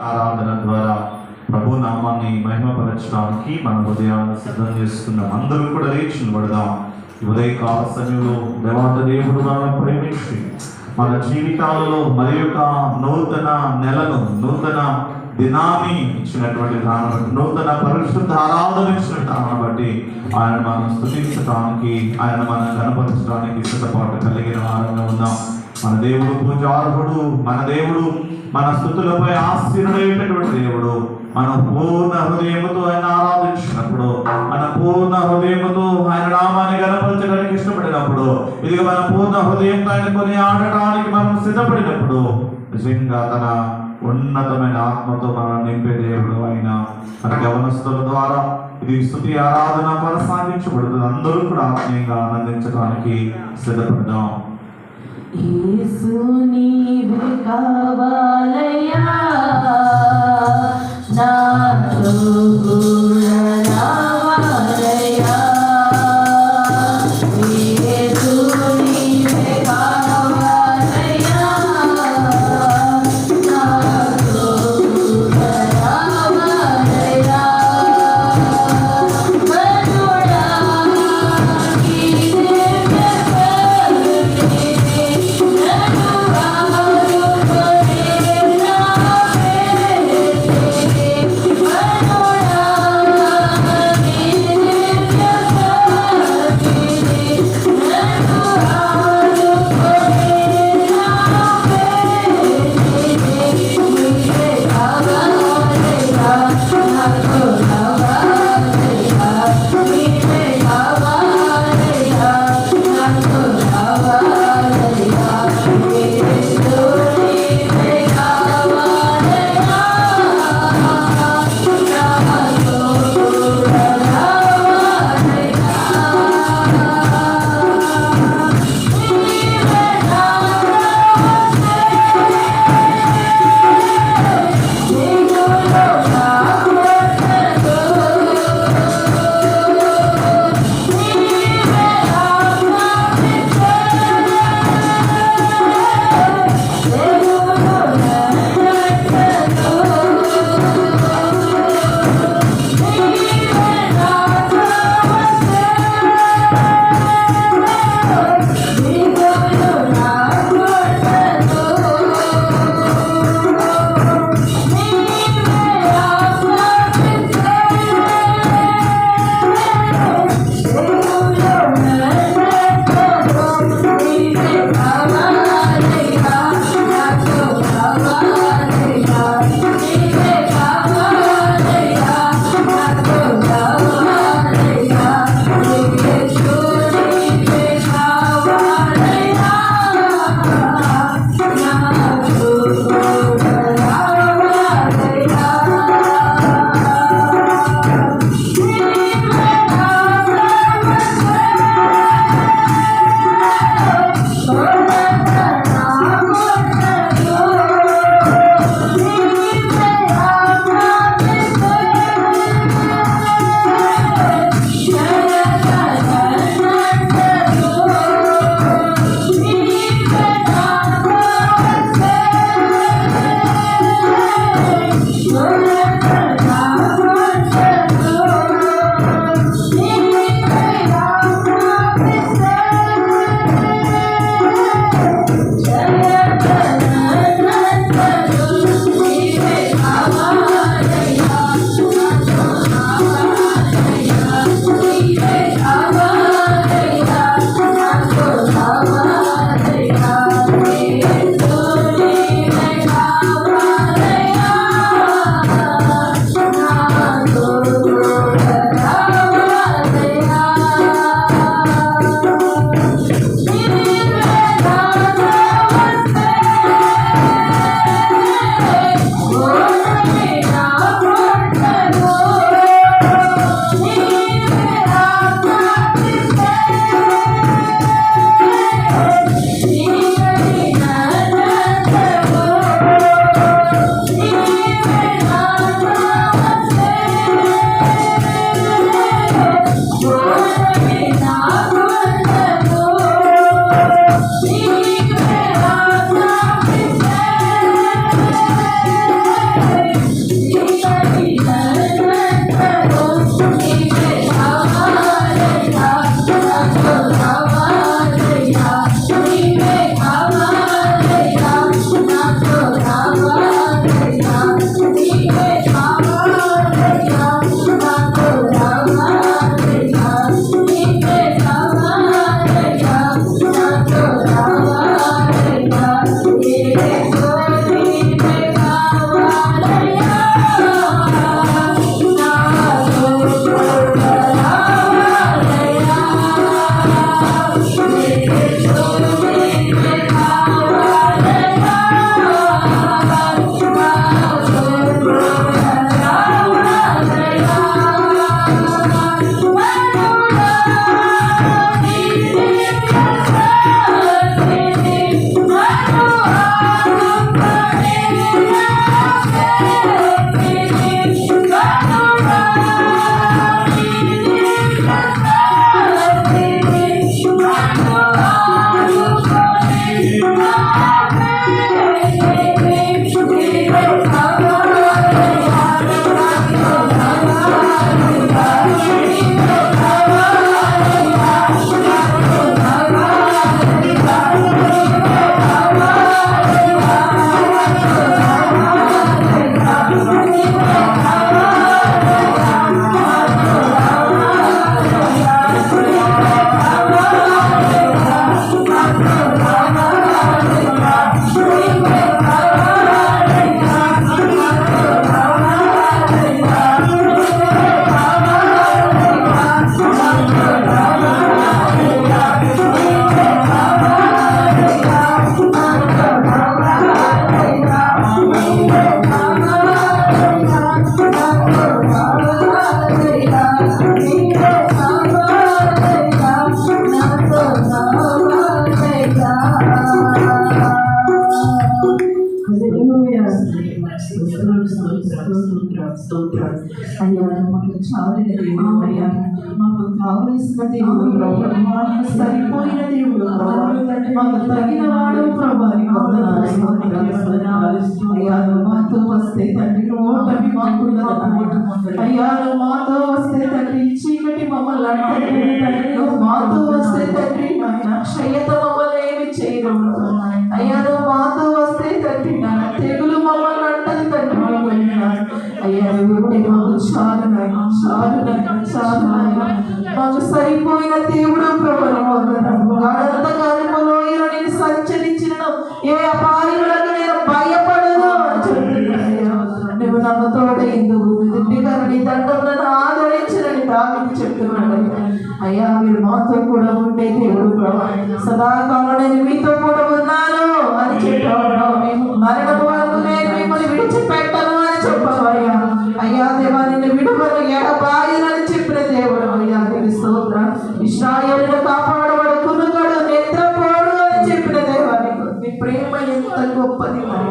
ఆరాధన ద్వారా ప్రభు నామాన్ని మహిమపరచడానికి మన హృదయాన్ని సిద్ధం చేసుకున్నాం అందరూ కూడా లేచి నిలబడదాం. ఈ ఉదయకాల సమయంలో దేవాత దేవుడు మనల్ని ప్రేమించి మన జీవితాలలో మరి యొక్క నూతన నెలను నూతన దినాన్ని ఇచ్చినటువంటి దాన్ని బట్టి నూతన పరిశుద్ధ ఆరాధన ఇచ్చిన దాన్ని బట్టి ఆయన మనం స్థుతించడానికి ఆయన మనం కనపరచడానికి సిద్ధపాటు కలిగిన వారంగా ఉన్నాం మన దేవుడు పూజార్హుడు మన దేవుడు మన స్థుతులపై ఆశీర్వడైనటువంటి దేవుడు. మన పూర్ణ హృదయముతో ఆయన ఆరాధించినప్పుడు మన పూర్ణ హృదయముతో ఆయన నామాన్ని గనపరచడానికి ఇష్టపడినప్పుడు ఇది మన పూర్ణ హృదయంతో ఆయన కొని ఆడటానికి మనం సిద్ధపడినప్పుడు నిజంగా తన ఉన్నతమైన ఆత్మతో మనం నింపే దేవుడు ఆయన మన గమనస్తుల ద్వారా ఇది స్థుతి ఆరాధన కొనసాగించబడుతుంది. అందరూ కూడా ఆత్మీయంగా ఆనందించడానికి సిద్ధపడదాం. యేసు నీవు కావాలయ్యా. కావలసిన దేవుడు ప్రభు సరిపోయిన దేవుడు. ప్రభు మాకు తగిన వాడు ప్రభు నీ వందనాలు, మాతో వస్తే తండ్రి ఓటమి మాకు అయ్యా మాతో వస్తే తండ్రి చీకటి మమ్మల్ని అంటది మాతో వస్తే తండ్రి క్షయత మమ్మల్ని ఏమి చేయగలరు అయ్యా మాతో వస్తే తండ్రి నాయన అయ్యా నువ్వు మాకు చాలు నాయన చాలు నాయన చాలు నాయన మాకు సరిపోయిన దేవుడు ప్రభు గాఢంతకాలములో నేను సంచరించిన ఏ అపాయములకు నేను భయపడను అని చెప్తున్నాయ్యా. నువ్వు నన్ను ఆదరించనని దావిని చెప్తున్నాడు అయ్యా. మీరు మాతో కూడా ఉండే దేవుడు ప్రభా సదాకాలం నేను మీతో కూడా ఉన్నాను అని చెప్పాడు మరణం నిన్ను విడువను ఎడబాయనని చెప్పిన దేవుడు అయ్యా నీకు స్తోత్రం. ఇస్రాయేలును కాపాడవాడు కునుగడు నిద్రపోడు అని చెప్పిన దేవా నీకు నీ ప్రేమ ఎంత గొప్పది మరి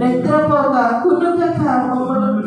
నిద్రపోక కునుగక మమ్మల్ని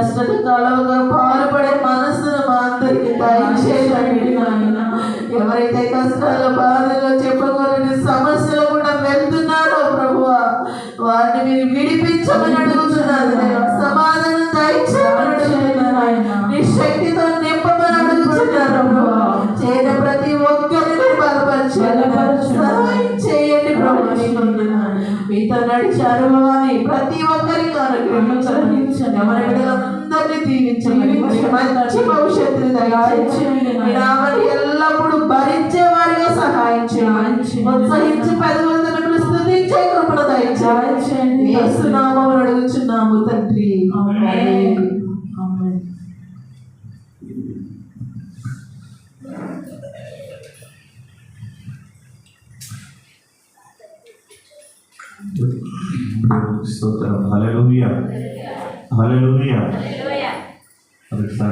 ఒకరి కష్టత పాల్పడే మనస్సును మా అందరికి దయచేయండి నాయన. ఎవరైతే కష్టాల బాధలో చెప్పుకోలేని సమస్యలు కూడా వెళ్తున్నారో ప్రభు వారిని మీరు విడిపించమని అడుగుతున్నారు. సమాధానం దయచేయమని నాయన. నీ శక్తితో నింపమని అడుగుతున్నారు ప్రభు చేయని ప్రతి ఒక్కరిని బలపరచాలి చేయండి ప్రభు మీతో నడిచారు ప్రతి ఒక్కరికి అనుగ్రహించండి ఎవరి బిడ్డలందరినీ దీవించండి మంచి భవిష్యత్తుని దయచేయండి ఎల్లప్పుడూ భరించే వారిగా సహాయం చేయండి ఉత్సహించి పెదవులను స్థుతించే కృపణ దయచేయండి. అడుగుచున్నాము తండ్రి. ఆమేన్. ఆమేన్. స్తోత్రం. హల్లెలూయా. Hallelujah. Hallelujah.